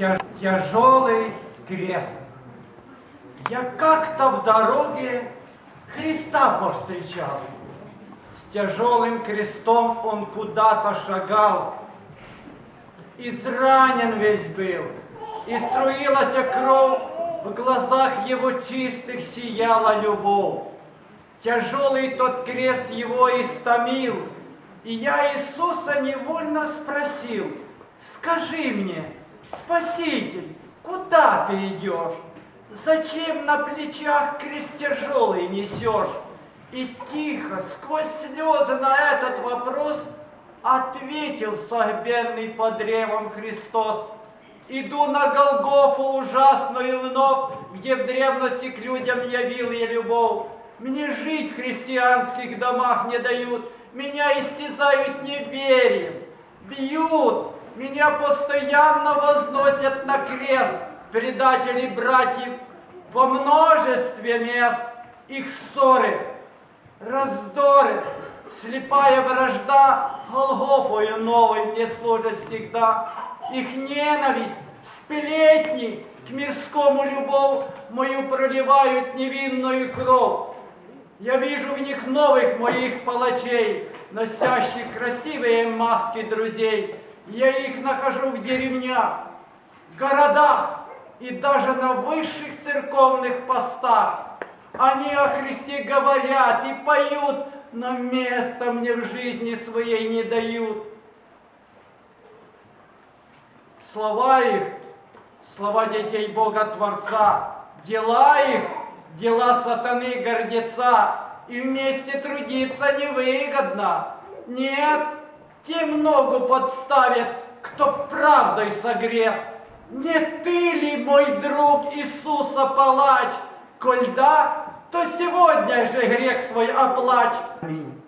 тя- тяжелый крест. Я как-то в дороге Христа повстречал. С тяжелым крестом он куда-то шагал. Изранен весь был, и струилась кровь, в глазах его чистых сияла любовь. Тяжелый тот крест его истомил, и я Иисуса невольно спросил, скажи мне, Спаситель, куда идешь? Зачем на плечах крест тяжелый несешь? И тихо, сквозь слезы на этот вопрос ответил согбенный под древом Христос. Иду на Голгофу ужасную вновь, где в древности к людям явил я любовь. Мне жить в христианских домах не дают, меня истязают неверием, бьют, меня постоянно возносят на крест предатели братьев во множестве мест их ссоры, раздоры, слепая вражда Голгофою новой мне служит всегда. Их ненависть, сплетни к мирскому любовь мою проливают невинную кровь. Я вижу в них новых моих палачей, носящих красивые маски друзей. Я их нахожу в деревнях, городах и даже на высших церковных постах. Они о Христе говорят и поют, но места мне в жизни своей не дают. Слова их, слова детей Бога Творца, дела их, дела сатаны гордеца, и вместе трудиться невыгодно. Нет, тем ногу подставят, кто правдой согрет. Не ты ли, мой друг Иисуса палач? Коль да, то сегодня же грех свой оплачь. Аминь.